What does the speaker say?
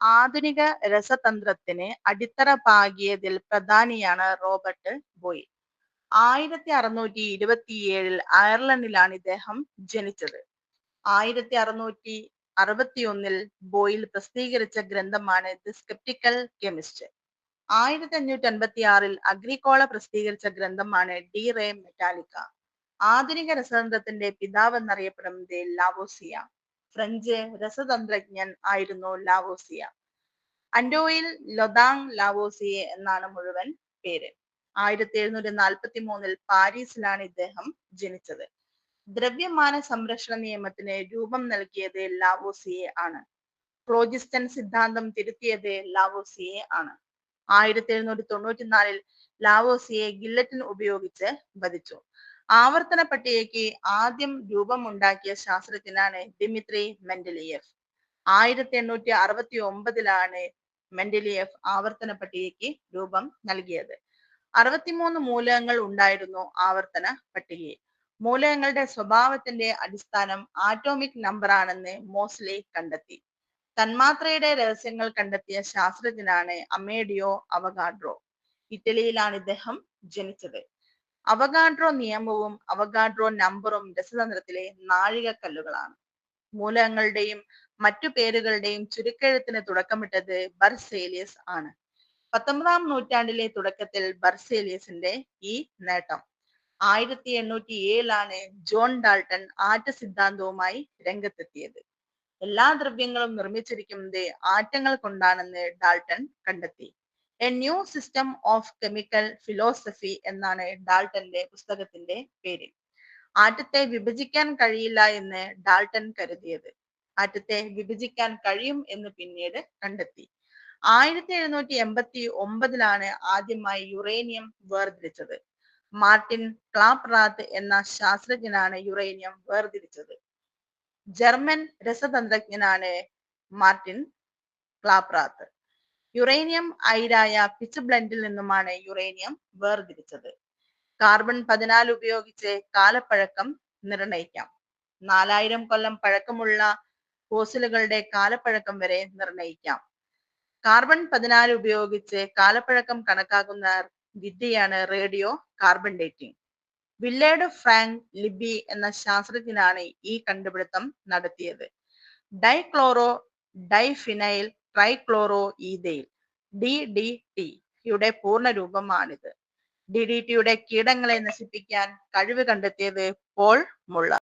ആധുനിക രസതന്ത്രത്തിന് അടിത്തറ പാകിയതിൽ പ്രധാനിയാണ് Robert Boyle ആയിരത്തി അറുന്നൂറ്റി ഇരുപത്തിയേഴിൽ അയർലൻഡിലാണ് ഇദ്ദേഹം ജനിച്ചത്. ആയിരത്തി അറുന്നൂറ്റി അറുപത്തിയൊന്നിൽ ബോയിൽ പ്രസിദ്ധീകരിച്ച ഗ്രന്ഥമാണ് ദി സ്കെപ്റ്റിക്കൽ കെമിസ്റ്റ്. ആയിരത്തി അഞ്ഞൂറ്റി അൻപത്തി ആറിൽ അഗ്രിക്കോള പ്രസിദ്ധീകരിച്ച ഗ്രന്ഥമാണ് ഡി റേ മെറ്റാലിക്ക. ആധുനിക രസതന്ത്രത്തിന്റെ പിതാവ് എന്നറിയപ്പെടുന്നത് ലാവോസിയ. ഫ്രഞ്ച് രസതന്ത്രജ്ഞൻ ആയിരുന്നു ലാവോസിയ. അൻഡോയിൽ ലൊദാങ് ലാവോസിയ എന്നാണ് മുഴുവൻ പേര്. ആയിരത്തി എഴുന്നൂറ്റി നാൽപ്പത്തി മൂന്നിൽ പാരീസിലാണ് ഇദ്ദേഹം ജനിച്ചത്. ദ്രവ്യമാന സംരക്ഷണ നിയമത്തിന് രൂപം നൽകിയത് ലാവോസിയെ ആണ്. ക്ലോജിസ്റ്റൻ സിദ്ധാന്തം തിരുത്തിയത് ലാവോസിയെ ആണ്. ആയിരത്തി എഴുന്നൂറ്റി തൊണ്ണൂറ്റിനാലിൽ ലാവോസിയെ ഗില്ലറ്റിൻ ഉപയോഗിച്ച് വധിച്ചു. ആവർത്തന പട്ടികയ്ക്ക് ആദ്യം രൂപമുണ്ടാക്കിയ ശാസ്ത്രജ്ഞനാണ് ഡിമിത്രി മെന്റലിയഫ്. ആയിരത്തി എണ്ണൂറ്റി അറുപത്തി ഒമ്പതിലാണ് മെന്റലിയഫ് ആവർത്തന പട്ടികയ്ക്ക് രൂപം നൽകിയത്. അറുപത്തിമൂന്ന് മൂലകങ്ങൾ ഉണ്ടായിരുന്നു ആവർത്തന പട്ടികയിൽ മൂലകങ്ങളുടെ സ്വഭാവത്തിന്റെ അടിസ്ഥാനം ആറ്റോമിക് നമ്പർ ആണെന്ന് മോസ്ലി കണ്ടെത്തി. തന്മാത്രയുടെ രഹസ്യങ്ങൾ കണ്ടെത്തിയ ശാസ്ത്രജ്ഞനാണ് അമേഡിയോ അവഗാഡ്രോ ഇറ്റലിയിലാണ് ഇദ്ദേഹം ജനിച്ചത്. അവഗാഡ്രോ നിയമവും അവഗാഡ്രോ നമ്പറും രസതന്ത്രത്തിലെ നാഴികക്കല്ലുകളാണ്. മൂലകങ്ങളുടെയും മറ്റു പേരുകളുടെയും ചുരുക്കെഴുത്തിന് തുടക്കമിട്ടത് ബർസേലിയസ് ആണ്. പത്തൊമ്പതാം നൂറ്റാണ്ടിലെ തുടക്കത്തിൽ ബർസേലിയസിന്റെ ഈ നേട്ടം. ആയിരത്തി എണ്ണൂറ്റി ഏഴിലാണ് ജോൺ ഡാൾട്ടൺ ആറ്റ സിദ്ധാന്തവുമായി രംഗത്തെത്തിയത്. എല്ലാ ദ്രവ്യങ്ങളും നിർമ്മിച്ചിരിക്കുന്നത് ആറ്റങ്ങൾ കൊണ്ടാണെന്ന് ഡാൾട്ടൺ കണ്ടെത്തി. A new system of chemical philosophy എന്നാണ് ഡാൾട്ടന്റെ പുസ്തകത്തിന്റെ പേര്. ആറ്റത്തെ വിഭജിക്കാൻ കഴിയില്ല എന്ന് ഡാൾട്ടൻ കരുതിയത്. ആറ്റത്തെ വിഭജിക്കാൻ കഴിയും എന്ന് പിന്നീട് കണ്ടെത്തി. ആയിരത്തി എഴുന്നൂറ്റി എൺപത്തി ഒമ്പതിലാണ് ആദ്യമായി യുറേനിയം വേർതിരിച്ചത്. മാർട്ടിൻ ക്ലാപ്രാത്ത് എന്ന ശാസ്ത്രജ്ഞനാണ് യുറേനിയം വേർതിരിച്ചത്. ജർമ്മൻ രസതന്ത്രജ്ഞനാണ് മാർട്ടിൻ ക്ലാപ്രാത്ത്. യുറേനിയം അയിരായ പിച്ച് ബ്ലെൻഡിൽ നിന്നുമാണ് യുറേനിയം വേർതിരിച്ചത്. കാർബൺ പതിനാല് ഉപയോഗിച്ച് കാലപ്പഴക്കം നിർണയിക്കാം. നാലായിരം കൊല്ലം പഴക്കമുള്ള ഫോസിലുകളുടെ കാലപ്പഴക്കം വരെ നിർണയിക്കാം. കാർബൺ പതിനാല് ഉപയോഗിച്ച് കാലപ്പഴക്കം കണക്കാക്കുന്ന വിദ്യയാണ് radio carbon dating Willard Frank Libby എന്ന ശാസ്ത്രജ്ഞനാണ് ഈ കണ്ടുപിടുത്തം നടത്തിയത്. Dichloro diphenyl trichloro ethane D D T യുടെ പൂർണ രൂപമാണിത്. ഡി ഡി ടിയുടെ കീടങ്ങളെ നശിപ്പിക്കാൻ കഴിവ് കണ്ടെത്തിയത് പോൾ മുള്ള